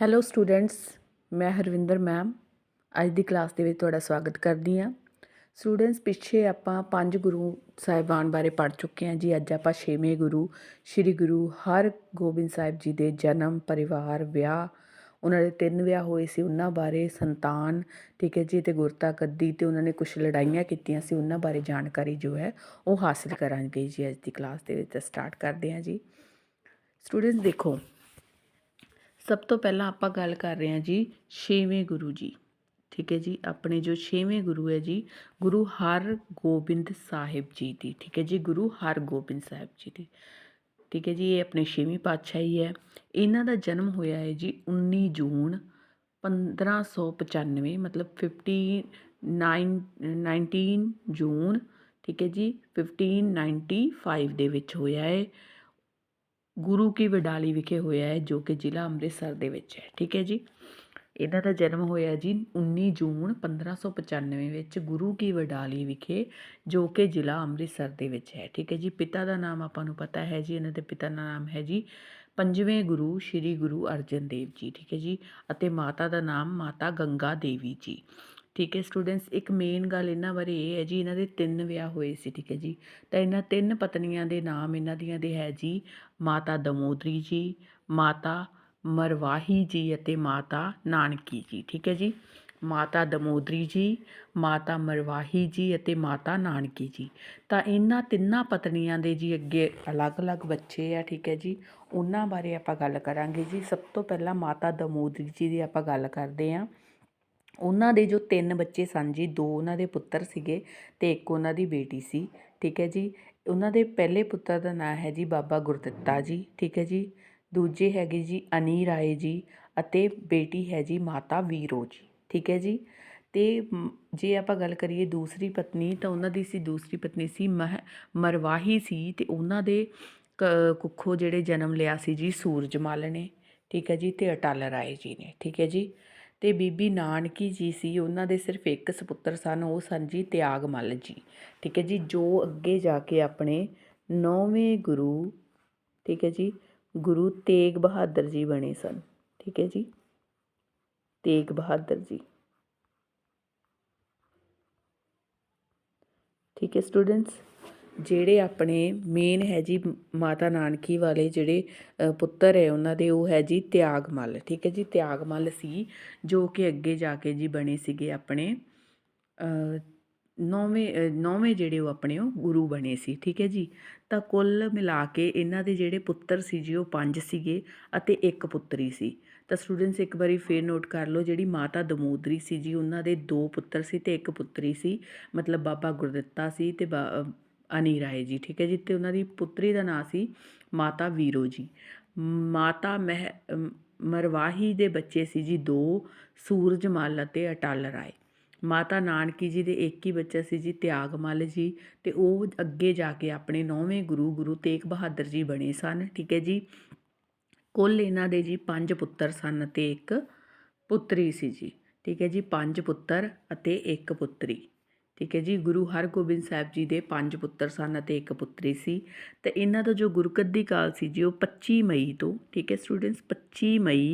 Hello students ਮੈਂ Harvinder ma'am ਅੱਜ ਦੀ class ਦੇ ਵਿੱਚ ਤੁਹਾਡਾ ਸਵਾਗਤ ਕਰਦੀ ਹਾਂ। ਸਟੂਡੈਂਟਸ ਪਿੱਛੇ ਆਪਾਂ ਪੰਜ ਗੁਰੂ ਸਾਹਿਬਾਨ ਬਾਰੇ ਪੜ੍ਹ ਚੁੱਕੇ ਹਾਂ ਜੀ। ਅੱਜ ਆਪਾਂ ਛੇਵੇਂ ਗੁਰੂ, ਸ੍ਰੀ ਗੁਰੂ ਹਰਗੋਬਿੰਦ ਸਾਹਿਬ ਜੀ ਦੇ ਜਨਮ, ਪਰਿਵਾਰ, ਵਿਆਹ, ਉਹਨਾਂ ਦੇ ਤਿੰਨ ਵਿਆਹ ਹੋਏ ਸੀ। ਉਹਨਾਂ ਬਾਰੇ ਸੰਤਾਨ, ਠੀਕ ਹੈ ਜੀ, ਤੇ ਗੁਰਤਾ ਕੱਦੀ ਤੇ ਉਹਨਾਂ ਨੇ ਕੁਝ ਲੜਾਈਆਂ ਕੀਤੀਆਂ ਸੀ। ਉਹਨਾਂ ਬਾਰੇ ਜਾਣਕਾਰੀ ਜੋ ਹੈ, ਉਹ ਹਾਸਿਲ ਕਰਾਂਗੇ ਜੀ। ਅੱਜ ਦੀ ਕਲਾਸ ਦੇ ਵਿੱਚ ਸਟਾਰਟ ਕਰਦੇ ਹਾਂ ਜੀ। ਸਟੂਡੈਂਟਸ ਦੇਖੋ ਸਭ ਤੋਂ ਪਹਿਲਾਂ ਆਪਾਂ ਗੱਲ ਕਰ ਰਹੇ ਹਾਂ ਜੀ ਛੇਵੇਂ ਗੁਰੂ ਜੀ। ਠੀਕ ਹੈ ਜੀ, ਆਪਣੇ ਜੋ ਛੇਵੇਂ ਗੁਰੂ ਹੈ ਜੀ, ਗੁਰੂ ਹਰਗੋਬਿੰਦ ਸਾਹਿਬ ਜੀ ਦੀ। ਠੀਕ ਹੈ ਜੀ, ਗੁਰੂ ਹਰਗੋਬਿੰਦ ਸਾਹਿਬ ਜੀ ਦੀ। ਠੀਕ ਹੈ ਜੀ, ਇਹ ਆਪਣੇ ਛੇਵੀਂ ਪਾਤਸ਼ਾਹੀ ਹੈ। ਇਹਨਾਂ ਦਾ ਜਨਮ ਹੋਇਆ ਹੈ ਜੀ 19 ਜੂਨ 1595 ਮਤਲਬ 59 19 ਜੂਨ। ਠੀਕ ਹੈ ਜੀ 1595 ਦੇ ਵਿੱਚ ਹੋਇਆ ਹੈ। ਗੁਰੂ ਕੀ ਵਡਾਲੀ ਵਿਖੇ ਹੋਇਆ ਹੈ, ਜੋ ਕਿ ਜ਼ਿਲ੍ਹਾ ਅੰਮ੍ਰਿਤਸਰ ਦੇ ਵਿੱਚ ਹੈ। ਠੀਕ ਹੈ ਜੀ? ਇਹਨਾਂ ਦਾ ਜਨਮ ਹੋਇਆ ਜੀ 19 ਜੂਨ 1595 ਵਿੱਚ ਗੁਰੂ ਕੀ ਵਡਾਲੀ ਵਿਖੇ, ਜੋ ਕਿ ਜ਼ਿਲ੍ਹਾ ਅੰਮ੍ਰਿਤਸਰ ਦੇ ਵਿੱਚ ਹੈ। ਠੀਕ ਹੈ ਜੀ? ਪਿਤਾ ਦਾ ਨਾਮ ਆਪਾਂ ਨੂੰ ਪਤਾ ਹੈ ਜੀ, ਇਹਨਾਂ ਦੇ ਪਿਤਾ ਦਾ ਨਾਮ ਹੈ ਜੀ ਪੰਜਵੇਂ ਗੁਰੂ ਸ੍ਰੀ ਗੁਰੂ ਅਰਜਨ ਦੇਵ ਜੀ। ਠੀਕ ਹੈ ਜੀ? ਅਤੇ ਮਾਤਾ ਦਾ ਨਾਮ ਮਾਤਾ ਗੰਗਾ ਦੇਵੀ ਜੀ। ਠੀਕ ਹੈ ਸਟੂਡੈਂਟਸ ਇੱਕ ਮੇਨ ਗੱਲ ਇਹਨਾਂ ਬਾਰੇ ਇਹ ਹੈ ਜੀ, ਇਹਨਾਂ ਦੇ ਤਿੰਨ ਵਿਆਹ ਹੋਏ ਸੀ, ਠੀਕ ਹੈ ਜੀ। ਤਾਂ ਇਹਨਾਂ ਤਿੰਨ ਪਤਨੀਆਂ ਦੇ ਨਾਮ ਇਹਨਾਂ ਦੀਆਂ ਦੇ ਹੈ ਜੀ, ਮਾਤਾ ਦਮੋਦਰੀ ਜੀ, ਮਾਤਾ ਮਰਵਾਹੀ ਜੀ ਅਤੇ ਮਾਤਾ ਨਾਨਕੀ ਜੀ, ਠੀਕ ਹੈ ਜੀ। ਮਾਤਾ ਦਮੋਦਰੀ ਜੀ, ਮਾਤਾ ਮਰਵਾਹੀ ਜੀ ਅਤੇ ਮਾਤਾ ਨਾਨਕੀ ਜੀ। ਤਾਂ ਇਹਨਾਂ ਤਿੰਨਾਂ ਪਤਨੀਆਂ ਦੇ ਜੀ ਅੱਗੇ ਅਲੱਗ-ਅਲੱਗ ਬੱਚੇ ਆ, ਠੀਕ ਹੈ ਜੀ। ਉਹਨਾਂ ਬਾਰੇ ਆਪਾਂ ਗੱਲ ਕਰਾਂਗੇ ਜੀ। ਸਭ ਤੋਂ ਪਹਿਲਾਂ ਮਾਤਾ ਦਮੋਦਰੀ ਜੀ ਦੀ ਆਪਾਂ ਗੱਲ ਕਰਦੇ ਹਾਂ। ਉਹਨਾਂ ਦੇ ਜੋ ਤਿੰਨ ਬੱਚੇ ਸਨ ਜੀ, ਦੋ ਉਹਨਾਂ ਦੇ ਪੁੱਤਰ ਸੀਗੇ ਅਤੇ ਇੱਕ ਉਹਨਾਂ ਦੀ ਬੇਟੀ ਸੀ, ਠੀਕ ਹੈ ਜੀ। ਉਹਨਾਂ ਦੇ ਪਹਿਲੇ ਪੁੱਤਰ ਦਾ ਨਾਂ ਹੈ ਜੀ ਬਾਬਾ ਗੁਰਦਿੱਤਾ ਜੀ, ਠੀਕ ਹੈ ਜੀ। ਦੂਜੇ ਹੈਗੇ ਜੀ ਅਨੀ ਰਾਏ ਜੀ ਅਤੇ ਬੇਟੀ ਹੈ ਜੀ ਮਾਤਾ ਵੀਰੋ ਜੀ, ਠੀਕ ਹੈ ਜੀ। ਤੇ ਜੇ ਆਪਾਂ ਗੱਲ ਕਰੀਏ ਦੂਸਰੀ ਪਤਨੀ ਤਾਂ ਉਹਨਾਂ ਦੀ ਸੀ, ਦੂਸਰੀ ਪਤਨੀ ਸੀ ਮਹ, ਮਰਵਾਹੀ ਸੀ ਤੇ ਉਹਨਾਂ ਦੇ ਕੁੱਖੋਂ ਜਿਹੜੇ ਜਨਮ ਲਿਆ ਸੀ ਜੀ ਸੂਰਜਮਲ ਨੇ, ਠੀਕ ਹੈ ਜੀ ਤੇ ਅਟਲ ਰਾਏ ਜੀ ਨੇ, ਠੀਕ ਹੈ ਜੀ। ਅਤੇ ਬੀਬੀ ਨਾਨਕੀ ਜੀ ਸੀ, ਉਹਨਾਂ ਦੇ ਸਿਰਫ ਇੱਕ ਸਪੁੱਤਰ ਸਨ, ਉਹ ਸਨ ਜੀ ਤਿਆਗਮੱਲ ਜੀ। ਠੀਕ ਹੈ ਜੀ, ਜੋ ਅੱਗੇ ਜਾ ਕੇ ਆਪਣੇ ਨੌਵੇਂ ਗੁਰੂ, ਠੀਕ ਹੈ ਜੀ, ਗੁਰੂ ਤੇਗ ਬਹਾਦਰ ਜੀ ਬਣੇ ਸਨ। ਠੀਕ ਹੈ ਜੀ, ਤੇਗ ਬਹਾਦਰ ਜੀ। ਠੀਕ ਹੈ, ਸਟੂਡੈਂਟਸ ਜਿਹੜੇ ਆਪਣੇ ਮੇਨ ਹੈ ਜੀ ਮਾਤਾ ਨਾਨਕੀ ਵਾਲੇ ਜਿਹੜੇ ਪੁੱਤਰ ਹੈ ਉਹਨਾਂ ਦੇ, ਉਹ ਹੈ ਜੀ ਤਿਆਗਮੱਲ, ਠੀਕ ਹੈ ਜੀ? ਤਿਆਗਮੱਲ ਸੀ, ਜੋ ਕਿ ਅੱਗੇ ਜਾ ਕੇ ਜੀ ਬਣੇ ਸੀਗੇ ਆਪਣੇ ਨੌਵੇਂ ਨੌਵੇਂ ਜਿਹੜੇ ਉਹ ਆਪਣੇ ਉਹ ਗੁਰੂ ਬਣੇ ਸੀ, ਠੀਕ ਹੈ ਜੀ? ਤਾਂ ਕੁੱਲ ਮਿਲਾ ਕੇ ਇਹਨਾਂ ਦੇ ਜਿਹੜੇ ਪੁੱਤਰ ਸੀ ਜੀ, ਉਹ ਪੰਜ ਸੀਗੇ ਅਤੇ ਇੱਕ ਪੁੱਤਰੀ ਸੀ। ਤਾਂ ਸਟੂਡੈਂਟਸ ਇੱਕ ਵਾਰੀ ਫੇਰ ਨੋਟ ਕਰ ਲਓ, ਜਿਹੜੀ ਮਾਤਾ ਦਮੋਦਰੀ ਸੀ ਜੀ, ਉਹਨਾਂ ਦੇ ਦੋ ਪੁੱਤਰ ਸੀ ਤੇ ਇੱਕ ਪੁੱਤਰੀ ਸੀ, ਮਤਲਬ ਬਾਬਾ ਗੁਰਦਿੱਤਾ ਸੀ ਤੇ ਅਨੀ ਰਾਏ ਜੀ, ਠੀਕ ਹੈ ਜੀ ਅਤੇ ਉਹਨਾਂ ਦੀ ਪੁੱਤਰੀ ਦਾ ਨਾਂ ਸੀ ਮਾਤਾ ਵੀਰੋ ਜੀ। ਮਾਤਾ ਮਹਿ ਮਰਵਾਹੀ ਦੇ ਬੱਚੇ ਸੀ ਜੀ ਦੋ, ਸੂਰਜਮਲ ਅਤੇ ਅਟਲ ਰਾਏ। ਮਾਤਾ ਨਾਨਕੀ ਜੀ ਦੇ ਇੱਕ ਹੀ ਬੱਚਾ ਸੀ ਜੀ ਤਿਆਗਮਲ ਜੀ ਅਤੇ ਉਹ ਅੱਗੇ ਜਾ ਕੇ ਆਪਣੇ ਨੌਵੇਂ ਗੁਰੂ ਗੁਰੂ ਤੇਗ ਬਹਾਦਰ ਜੀ ਬਣੇ ਸਨ, ਠੀਕ ਹੈ ਜੀ। ਕੁੱਲ ਇਹਨਾਂ ਦੇ ਜੀ ਪੰਜ ਪੁੱਤਰ ਸਨ ਅਤੇ ਇੱਕ ਪੁੱਤਰੀ ਸੀ ਜੀ, ਠੀਕ ਹੈ ਜੀ, ਪੰਜ ਪੁੱਤਰ ਅਤੇ ਇੱਕ ਪੁੱਤਰੀ। ਠੀਕ ਹੈ ਜੀ, ਗੁਰੂ ਹਰਗੋਬਿੰਦ ਸਾਹਿਬ ਜੀ ਦੇ ਪੰਜ ਪੁੱਤਰ ਸਨ ਅਤੇ ਇੱਕ ਪੁੱਤਰੀ ਸੀ। ਤੇ ਇਹਨਾਂ ਦਾ ਜੋ ਗੁਰਗੱਦੀ ਕਾਲ ਸੀ ਜੀ, ਉਹ 25 ਮਈ ਤੋਂ, ਠੀਕ ਹੈ ਸਟੂਡੈਂਟਸ 25 ਮਈ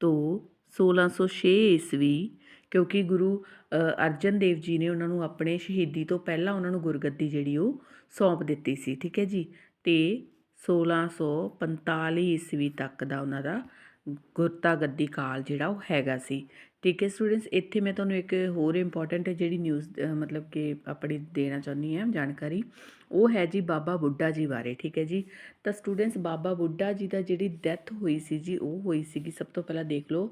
ਤੋਂ 1606 ਈਸਵੀ, ਕਿਉਂਕਿ ਗੁਰੂ ਅਰਜਨ ਦੇਵ ਜੀ ਨੇ ਉਹਨਾਂ ਨੂੰ ਆਪਣੇ ਸ਼ਹੀਦੀ ਤੋਂ ਪਹਿਲਾਂ ਉਹਨਾਂ ਨੂੰ ਗੁਰਗੱਦੀ ਜਿਹੜੀ ਉਹ ਸੌਂਪ ਦਿੱਤੀ ਸੀ, ਠੀਕ ਹੈ ਜੀ। ਤੇ 1645 ਈਸਵੀ ਤੱਕ ਦਾ ਉਹਨਾਂ ਦਾ ਗੁਰਤਾ ਗੱਦੀ ਕਾਲ ਜਿਹੜਾ ਉਹ ਹੈਗਾ ਸੀ। ਠੀਕ ਹੈ ਸਟੂਡੈਂਟਸ ਇੱਥੇ ਮੈਂ ਤੁਹਾਨੂੰ ਇੱਕ ਹੋਰ ਇੰਪੋਰਟੈਂਟ ਜਿਹੜੀ ਨਿਊਜ਼ ਮਤਲਬ ਕਿ ਆਪਣੀ ਦੇਣਾ ਚਾਹੁੰਦੀ ਹਾਂ ਜਾਣਕਾਰੀ, ਉਹ ਹੈ ਜੀ ਬਾਬਾ ਬੁੱਢਾ ਜੀ ਬਾਰੇ। ਠੀਕ ਹੈ ਜੀ? ਤਾਂ ਸਟੂਡੈਂਟਸ ਬਾਬਾ ਬੁੱਢਾ ਜੀ ਦਾ ਜਿਹੜੀ ਡੈਥ ਹੋਈ ਸੀ ਜੀ, ਉਹ ਹੋਈ ਸੀਗੀ ਸਭ ਤੋਂ ਪਹਿਲਾਂ ਦੇਖ ਲਓ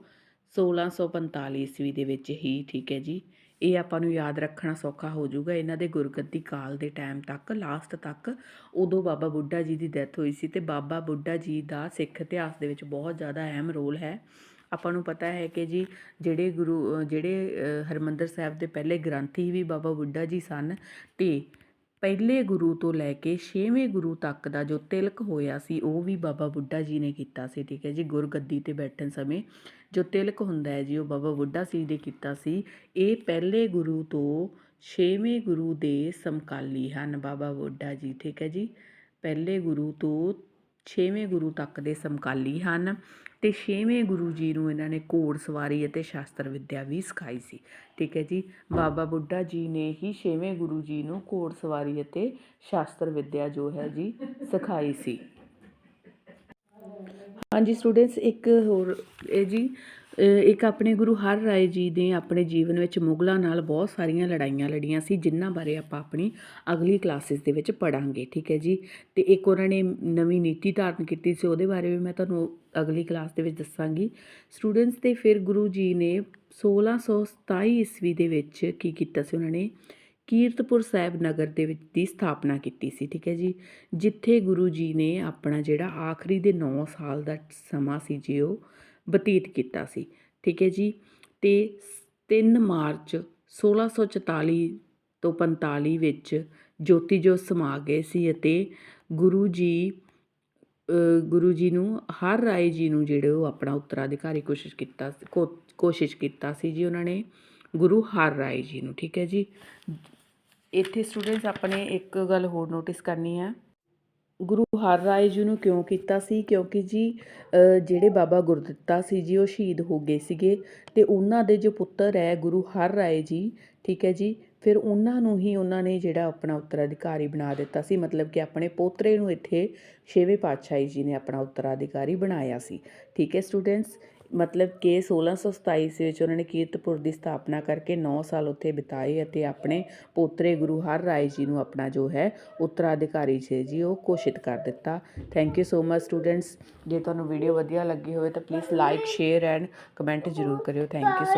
1645 ਈਸਵੀ ਦੇ ਵਿੱਚ ਹੀ। ਠੀਕ ਹੈ ਜੀ? ਇਹ ਆਪਾਂ ਨੂੰ ਯਾਦ ਰੱਖਣਾ ਸੌਖਾ ਹੋ ਜਾਊਗਾ। ਇਹਨਾਂ ਦੇ ਗੁਰਗੱਦੀ ਕਾਲ ਦੇ ਟਾਈਮ ਤੱਕ ਲਾਸਟ ਤੱਕ, ਉਦੋਂ ਬਾਬਾ ਬੁੱਢਾ ਜੀ ਦੀ ਡੈਥ ਹੋਈ ਸੀ ਤੇ ਬਾਬਾ ਬੁੱਢਾ ਜੀ ਦਾ ਸਿੱਖ ਇਤਿਹਾਸ ਦੇ ਵਿੱਚ ਬਹੁਤ ਜ਼ਿਆਦਾ ਅਹਿਮ ਰੋਲ ਹੈ। ਆਪਾਂ ਨੂੰ ਪਤਾ ਹੈ ਕਿ ਜੀ ਜਿਹੜੇ ਗੁਰੂ ਜਿਹੜੇ ਹਰਮੰਦਰ ਸਾਹਿਬ ਦੇ ਪਹਿਲੇ ਗ੍ਰੰਥੀ ਵੀ ਬਾਬਾ ਬੁੱਢਾ ਜੀ ਸਨ ਤੇ ਪਹਿਲੇ ਗੁਰੂ ਤੋਂ ਲੈ ਕੇ ਛੇਵੇਂ ਗੁਰੂ ਤੱਕ ਦਾ ਜੋ ਤਿਲਕ ਹੋਇਆ ਸੀ, ਉਹ ਵੀ ਬਾਬਾ ਬੁੱਢਾ ਜੀ ਨੇ ਕੀਤਾ ਸੀ, ਠੀਕ ਹੈ ਜੀ। ਗੁਰਗੱਦੀ ਤੇ ਬੈਠਣ ਸਮੇਂ ਜੋ ਤਿਲਕ ਹੁੰਦਾ ਹੈ ਜੀ, ਉਹ ਬਾਬਾ ਬੁੱਢਾ ਸੀ ਨੇ ਕੀਤਾ ਸੀ। ਇਹ ਪਹਿਲੇ ਗੁਰੂ ਤੋਂ ਛੇਵੇਂ ਗੁਰੂ ਦੇ ਸਮਕਾਲੀ ਹਨ ਬਾਬਾ ਬੁੱਢਾ ਜੀ, ਠੀਕ ਹੈ ਜੀ। ਪਹਿਲੇ ਗੁਰੂ ਤੋਂ ਛੇਵੇਂ ਗੁਰੂ ਤੱਕ ਦੇ ਸਮਕਾਲੀ ਹਨ। ਤੇ ਛੇਵੇਂ ਗੁਰੂ ਜੀ ਨੂੰ ਇਹਨਾਂ ਨੇ ਘੋੜ ਸਵਾਰੀ ਅਤੇ ਸ਼ਾਸਤਰ ਵਿੱਦਿਆ ਵੀ ਸਿਖਾਈ ਸੀ। ਠੀਕ ਹੈ ਜੀ, ਬਾਬਾ ਬੁੱਢਾ ਜੀ ਨੇ ਹੀ ਛੇਵੇਂ ਗੁਰੂ ਜੀ ਨੂੰ ਘੋੜ ਸਵਾਰੀ ਅਤੇ ਸ਼ਾਸਤਰ ਵਿੱਦਿਆ ਜੋ ਹੈ ਜੀ, ਸਿਖਾਈ ਸੀ। ਹਾਂਜੀ ਸਟੂਡੈਂਟਸ ਇੱਕ ਹੋਰ ਇਹ ਜੀ ਇੱਕ ਆਪਣੇ ਗੁਰੂ ਹਰ ਰਾਏ ਜੀ ਨੇ ਆਪਣੇ ਜੀਵਨ ਵਿੱਚ ਮੁਗਲਾਂ ਨਾਲ ਬਹੁਤ ਸਾਰੀਆਂ ਲੜਾਈਆਂ ਲੜੀਆਂ ਸੀ, ਜਿਨ੍ਹਾਂ ਬਾਰੇ ਆਪਾਂ ਆਪਣੀ ਅਗਲੀ ਕਲਾਸਿਸ ਦੇ ਵਿੱਚ ਪੜਾਂਗੇ ਠੀਕ ਹੈ ਜੀ? ਤੇ ਇੱਕ ਉਹਨਾਂ ਨੇ ਨਵੀਂ ਨੀਤੀ ਧਾਰਨ ਕੀਤੀ ਸੀ, ਉਹਦੇ ਬਾਰੇ ਵੀ ਮੈਂ ਤੁਹਾਨੂੰ ਅਗਲੀ ਕਲਾਸ ਦੇ ਵਿੱਚ ਦੱਸਾਂਗੀ। ਸਟੂਡੈਂਟਸ ਤੇ ਫਿਰ ਗੁਰੂ ਜੀ ਨੇ 1627 ਈਸਵੀ ਦੇ ਵਿੱਚ ਕੀ ਕੀਤਾ ਸੀ ਉਹਨਾਂ ਨੇ? ਕੀਰਤਪੁਰ ਸਾਹਿਬ ਨਗਰ ਦੇ ਵਿੱਚ ਦੀ ਸਥਾਪਨਾ ਕੀਤੀ ਸੀ, ਠੀਕ ਹੈ ਜੀ? ਜਿੱਥੇ ਗੁਰੂ ਜੀ ਨੇ ਆਪਣਾ ਜਿਹੜਾ ਆਖਰੀ ਦੇ 9 ਸਾਲ ਦਾ ਸਮਾਂ ਸੀ ਜੀ ਉਹ ਬਤੀਤ ਕੀਤਾ ਸੀ। ਠੀਕ ਹੈ ਜੀ? ਤੇ 3 ਮਾਰਚ 1644 ਤੋਂ 45 ਵਿੱਚ ਜੋਤੀ ਜੋਤ ਸਮਾ ਗਏ ਸੀ ਅਤੇ ਗੁਰੂ ਜੀ ਗੁਰੂ ਜੀ ਨੂੰ, ਹਰ ਰਾਏ ਜੀ ਨੂੰ ਜਿਹੜੇ ਉਹ ਆਪਣਾ ਉੱਤਰਾਧਿਕਾਰੀ ਕੋਸ਼ਿਸ਼ ਕੀਤਾ ਕੋਸ਼ਿਸ਼ ਕੀਤਾ ਸੀ ਜੀ ਉਹਨਾਂ ਨੇ, ਗੁਰੂ ਹਰ ਰਾਏ ਜੀ ਨੂੰ। ਠੀਕ ਹੈ ਜੀ? ਇੱਥੇ ਸਟੂਡੈਂਟਸ ਆਪਣੇ ਇੱਕ ਗੱਲ ਹੋਰ ਨੋਟਿਸ ਕਰਨੀ ਹੈ। ਗੁਰੂ ਹਰ ਰਾਏ ਜੀ ਨੂੰ ਕਿਉਂ ਕੀਤਾ ਸੀ? ਕਿਉਂਕਿ ਜੀ ਜਿਹੜੇ ਬਾਬਾ ਗੁਰਦਿੱਤਾ ਸੀ ਜੀ, ਉਹ ਸ਼ਹੀਦ ਹੋ ਗਏ ਸੀਗੇ ਤੇ ਉਹਨਾਂ ਦੇ ਜੋ ਪੁੱਤਰ ਹੈ ਗੁਰੂ ਹਰ ਰਾਏ ਜੀ, ਠੀਕ ਹੈ ਜੀ, ਫਿਰ ਉਹਨਾਂ ਨੂੰ ਹੀ ਉਹਨਾਂ ਨੇ ਜਿਹੜਾ ਆਪਣਾ ਉੱਤਰਾਧਿਕਾਰੀ ਬਣਾ ਦਿੱਤਾ ਸੀ। ਮਤਲਬ ਕਿ ਆਪਣੇ ਪੋਤਰੇ ਨੂੰ ਇੱਥੇ ਛੇਵੇਂ ਪਾਤਸ਼ਾਹੀ ਜੀ ਨੇ ਆਪਣਾ ਉੱਤਰਾਧਿਕਾਰੀ ਬਣਾਇਆ ਸੀ। ਠੀਕ ਹੈ, ਸਟੂਡੈਂਟਸ ਮਤਲਬ ਕਿ 1627 ਈਸਵੀ ਵਿੱਚ ਉਹਨਾਂ ਨੇ ਕੀਰਤਪੁਰ ਦੀ ਸਥਾਪਨਾ ਕਰਕੇ 9 ਸਾਲ ਉੱਥੇ ਬਿਤਾਏ ਅਤੇ ਆਪਣੇ ਪੋਤਰੇ ਗੁਰੂ ਹਰ ਰਾਏ ਜੀ ਨੂੰ ਆਪਣਾ ਜੋ ਹੈ ਉੱਤਰਾਧਿਕਾਰੀ ਜੀ ਜੀ ਉਹ ਘੋਸ਼ਿਤ ਕਰ ਦਿੱਤਾ। Thank you so much students ਜੇ ਤੁਹਾਨੂੰ ਵੀਡੀਓ ਵਧੀਆ ਲੱਗੀ ਹੋਵੇ ਤਾਂ please like share and comment ਜ਼ਰੂਰ ਕਰਿਓ। Thank you so